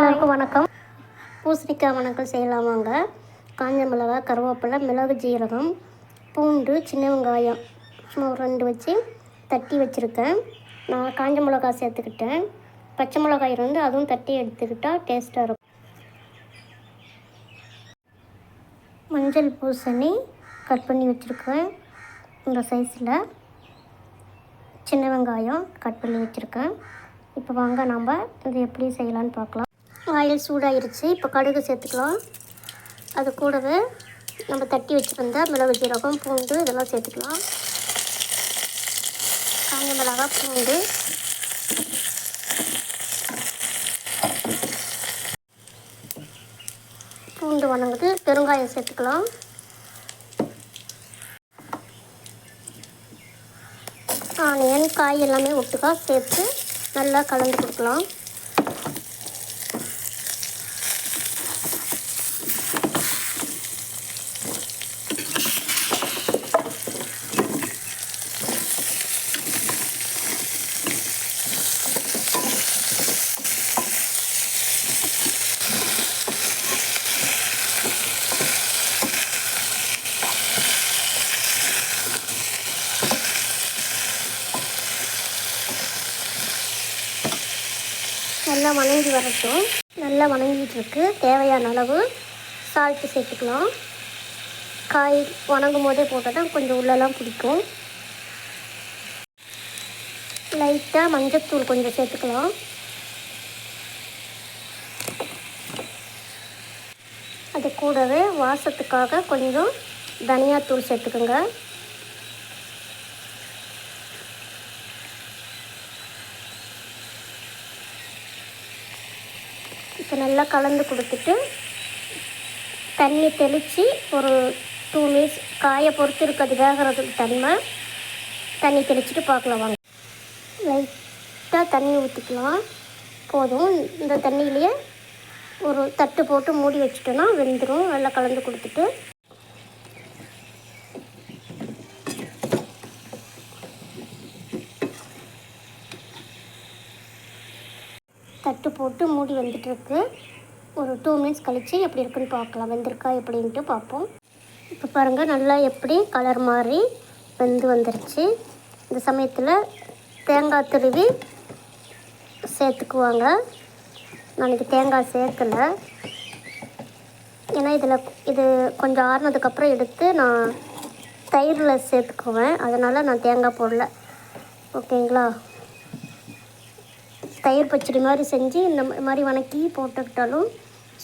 எல்லாருக்கும் வணக்கம். பூசணிக்காய் வணக்கம் செய்யலாமாங்க. காஞ்ச மிளகா கருவேப்பிலை மிளகு ஜீரகம் பூண்டு சின்ன வெங்காயம் சும்மா ஒரு ரெண்டு வச்சு தட்டி வச்சுருக்கேன். நான் காஞ்ச மிளகா சேர்த்துக்கிட்டேன். பச்சை மிளகாய் இருந்து அதுவும் தட்டி எடுத்துக்கிட்டால் டேஸ்ட்டாக இருக்கும். மஞ்சள் பூசணி கட் பண்ணி வச்சுருக்கேன். இந்த சைஸில் சின்ன வெங்காயம் கட் பண்ணி வச்சுருக்கேன். இப்போ வாங்க நம்ம இது எப்படி செய்யலான்னு பார்க்கலாம். ஆயில் சூடாகிருச்சு இப்போ கடுகு சேர்த்துக்கலாம். அது கூடவே நம்ம தட்டி வச்சுருந்த மிளகு ஜீரகம் பூண்டு இதெல்லாம் சேர்த்துக்கலாம். காஞ்ச மிளகா பூண்டு. பூண்டு வணங்குது. பெருங்காயம் சேர்த்துக்கலாம். ஆனியன் காய் எல்லாமே ஒட்டுக்கா சேர்த்து நல்லா கலந்து கொடுக்கலாம். நல்லா வணங்கி வரட்டும். நல்லா வணங்கிட்டுருக்கு. தேவையான அளவு சால்ட்டு சேர்த்துக்கலாம். காய் வணங்கும் போதே போட்டால் தான் கொஞ்சம் உள்ளெல்லாம் பிடிக்கும். லைட்டாக மஞ்சத்தூள் கொஞ்சம் சேர்த்துக்கலாம். அது கூடவே வாசத்துக்காக கொஞ்சம் தனியாத்தூள் சேர்த்துக்கோங்க. இப்போ நல்லா கலந்து கொடுத்துட்டு தண்ணி தெளித்து ஒரு டூ மினிட்ஸ் காயை பொறுத்து இருக்கிறது வேகிறதுக்கு தனிமை. தண்ணி தெளிச்சுட்டு பார்க்கலாம் வாங்க. லைட்டாக தண்ணி ஊற்றிக்கலாம் போதும். இந்த தண்ணியிலேயே ஒரு தட்டு போட்டு மூடி வச்சுட்டோன்னா வெந்துடும் நல்லா கலந்து கொடுத்துட்டு தட்டு போட்டு மூடி வந்துட்டுருக்கு. ஒரு டூ மினிட்ஸ் கழித்து எப்படி இருக்குன்னு பார்க்கலாம். வெந்திருக்கா எப்படின்ட்டு பார்ப்போம். இப்போ பாருங்கள் நல்லா எப்படி கலர் மாதிரி வெந்து வந்துருச்சு. இந்த சமயத்தில் தேங்காய் துருவி சேர்த்துக்குவாங்க. நான் இது தேங்காய் சேர்க்கலை. ஏன்னா இதில் இது கொஞ்சம் ஆறுனதுக்கப்புறம் எடுத்து நான் தயிரில் சேர்த்துக்குவேன். அதனால் நான் தேங்காய் போடல. ஓகேங்களா? தயிர் பச்சடி மாதிரி செஞ்சு இந்த மாதிரி வணக்கி போட்டுக்கிட்டாலும்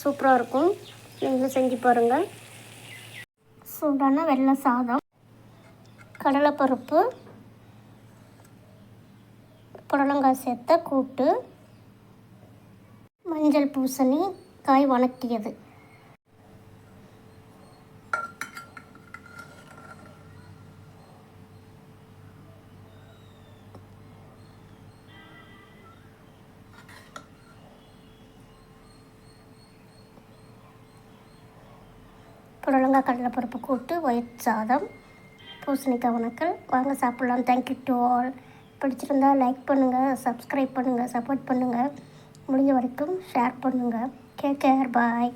சூப்பராக இருக்கும். நீங்களும் செஞ்சு பாருங்கள் சூடான வெள்ளை சாதம் கடலைப்பருப்பு புடலங்காய் சேர்த்த கூட்டு மஞ்சள் பூசணி காய் வணக்கியது. புடலங்காய் கடலைப்பருப்பு கூட்டு ஒயிட் சாதம் பூசணிக்காய் வணக்கம் வாங்க சாப்பிட்லாம். தேங்க்யூ டு ஆல் பிடிச்சிருந்தா லைக் பண்ணுங்கள் சப்ஸ்கிரைப் பண்ணுங்கள் சப்போர்ட் பண்ணுங்கள் முடிஞ்ச வரைக்கும் ஷேர் பண்ணுங்கள் கே கேர் பாய்